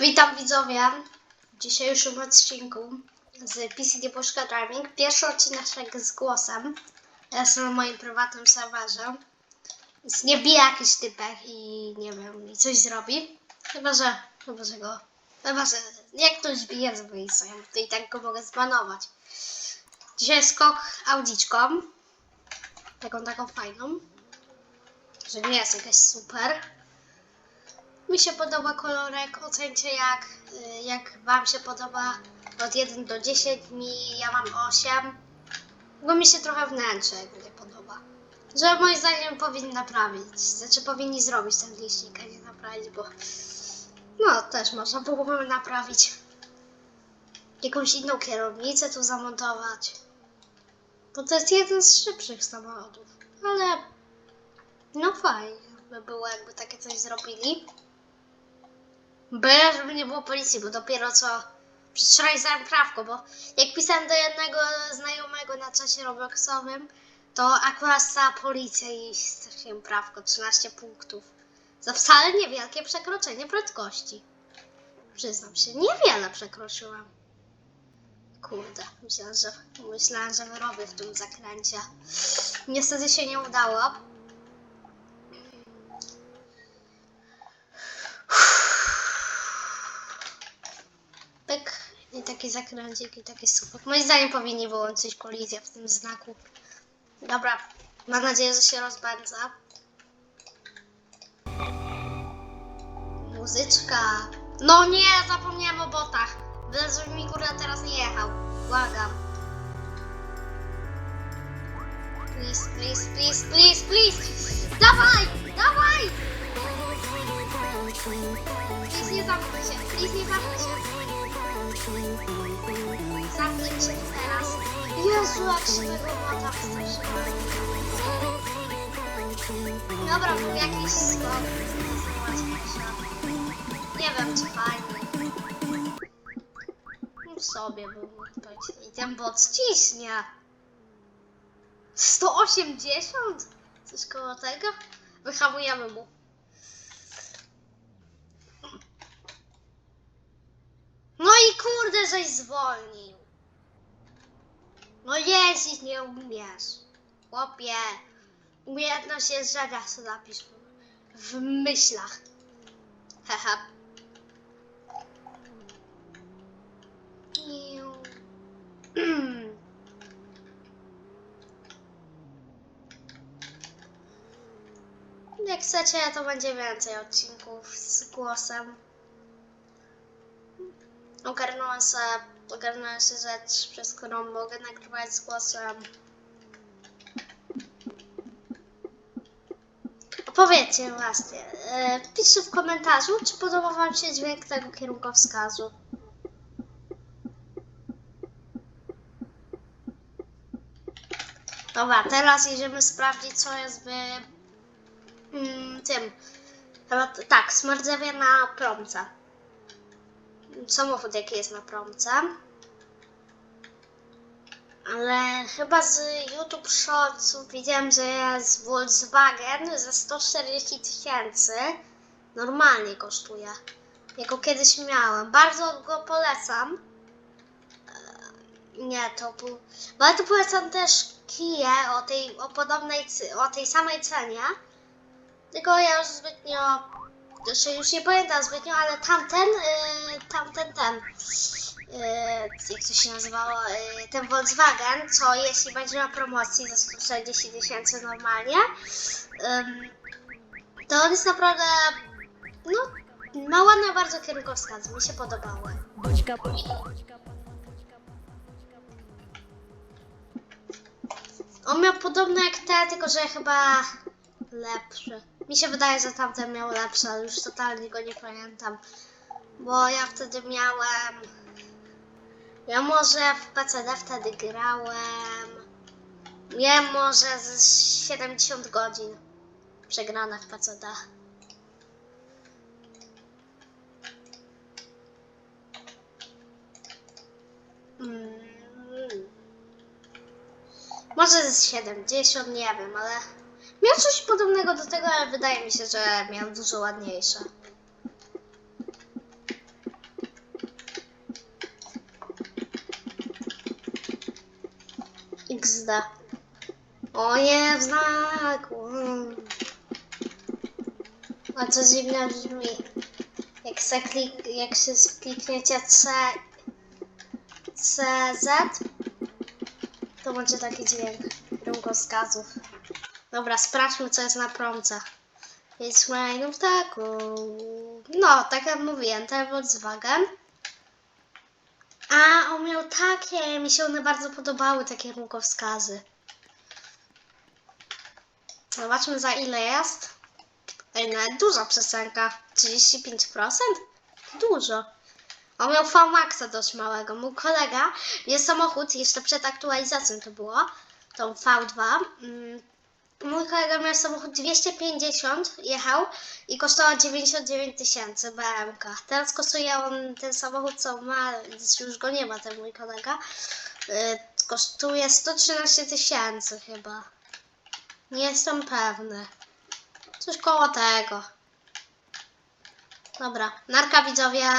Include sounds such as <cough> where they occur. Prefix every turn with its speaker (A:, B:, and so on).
A: Witam widzowie w dzisiejszym odcinku z PC Dieboszka Driving. Pierwszy odcinek z głosem. Ja jestem na moim prywatnym serwerze. Więc nie bije jakiś typek i nie wiem, i coś zrobi. Chyba, że, chyba, że go, chyba, że jak ktoś bije z miejsca, to i tak go mogę zbanować. Dzisiaj skok audiczką. Taką, taką fajną. Że nie jest jakaś super. Mi się podoba kolorek, ocencie jak, y, jak Wam się podoba od 1 do 10, mi ja mam 8, bo mi się trochę wnętrze nie podoba. Że moim zdaniem powinni naprawić, znaczy powinni zrobić ten licznik, a nie naprawić, bo no też można byłoby naprawić. Jakąś inną kierownicę tu zamontować. Bo to jest jeden z szybszych samochodów, ale no fajnie by było jakby takie coś zrobili. Byle, żeby nie było policji, bo dopiero co wczoraj zdałem prawko, bo jak pisałem do jednego znajomego na czasie Robloxowym, to akurat stała policja i straciłem prawko, 13 punktów. Za wcale niewielkie przekroczenie prędkości. Przyznam się, niewiele przekroczyłam. Kurde, myślałam, że, myślałam, że wyrobię w tym zakręcie. Niestety się nie udało. Pyk. I taki zakręcik, i taki słupek. Moim zdaniem powinni wyłączyć kolizję w tym znaku. Dobra, mam nadzieję, że się rozbędza. Muzyczka. No nie, zapomniałem o botach. Byle, mi kurwa teraz nie jechał. Błagam. Please, please, please, please, please. Dawaj, dawaj! Please nie zamknij się, please nie zamknij się. Zamknij się teraz. Jezu, jak się tego wstraszyłem. Dobra, był jakiś skok. Nie wiem, czy fajny. No sobie był, być. I ten bot ciśnie. 180? Coś koło tego? Wyhamujemy mu. No i kurde, żeś zwolnił. No jeździć nie umiesz. Chłopie. Umiejętność jeżdżenia sobie napisz w- myślach. Haha. <clears throat> Jak chcecie, to będzie więcej odcinków z głosem. Ogarnąłem sobie, ogarnąłem sobie rzecz, przez którą mogę nagrywać z głosem. Powiedzcie właśnie, e, piszcie w komentarzu, czy podoba Wam się dźwięk tego kierunkowskazu. Dobra, teraz idziemy sprawdzić, co jest w mm, tym. Tak, smardzewie na promce. Samochód jaki jest na promce. Ale chyba z YouTube Shortsów widziałem, że jest Volkswagen za 140 tysięcy. Normalnie kosztuje. Jako kiedyś miałem. Bardzo go polecam. Eee, Nie, to był. Bardzo polecam też Kiję o tej, o podobnej, o tej samej cenie. Tylko ja już zbytnio, znaczy już nie pamiętam zbytnio, ale tamten, yy, tamten, ten, yy, jak to się nazywało, yy, ten Volkswagen, co jeśli będzie na promocji za 140 tysięcy normalnie, ym, to on jest naprawdę, no, ma ładne bardzo kierunkowskazy, mi się podobały.
B: Boćka, boćka, boćka.
A: On miał podobne jak te, tylko że chyba lepszy. Mi się wydaje, że tamten miał lepszy, ale już totalnie go nie pamiętam. Bo ja wtedy miałem. Ja może w PCD wtedy grałem. Miałem może z 70 godzin przegrane w PCD. Mm. Może z 70, nie wiem, ale miał coś podobnego do tego, ale wydaje mi się, że miał dużo ładniejsze. XD. O nie, w znaku. A co dziwne brzmi. Jak, se klik, jak się klikniecie C, CZ, to będzie taki dźwięk drogowskazów. Dobra, sprawdźmy co jest na promce. Jest w taku. No, tak jak mówiłem, ten Volkswagen. A, on miał takie, mi się one bardzo podobały, takie rukowskazy. Zobaczmy za ile jest. Ej, nawet duża przecenka. 35%? Dużo. On miał V-Maxa dość małego. Mój kolega, jest samochód, jeszcze przed aktualizacją to było, tą V2. Mój kolega miał samochód 250, jechał i kosztował 99 tysięcy BMK. Teraz kosztuje on ten samochód, co ma, już go nie ma, ten mój kolega. y, kosztuje 113 tysięcy chyba. Nie jestem pewny. Coś koło tego. Dobra, narka widzowie.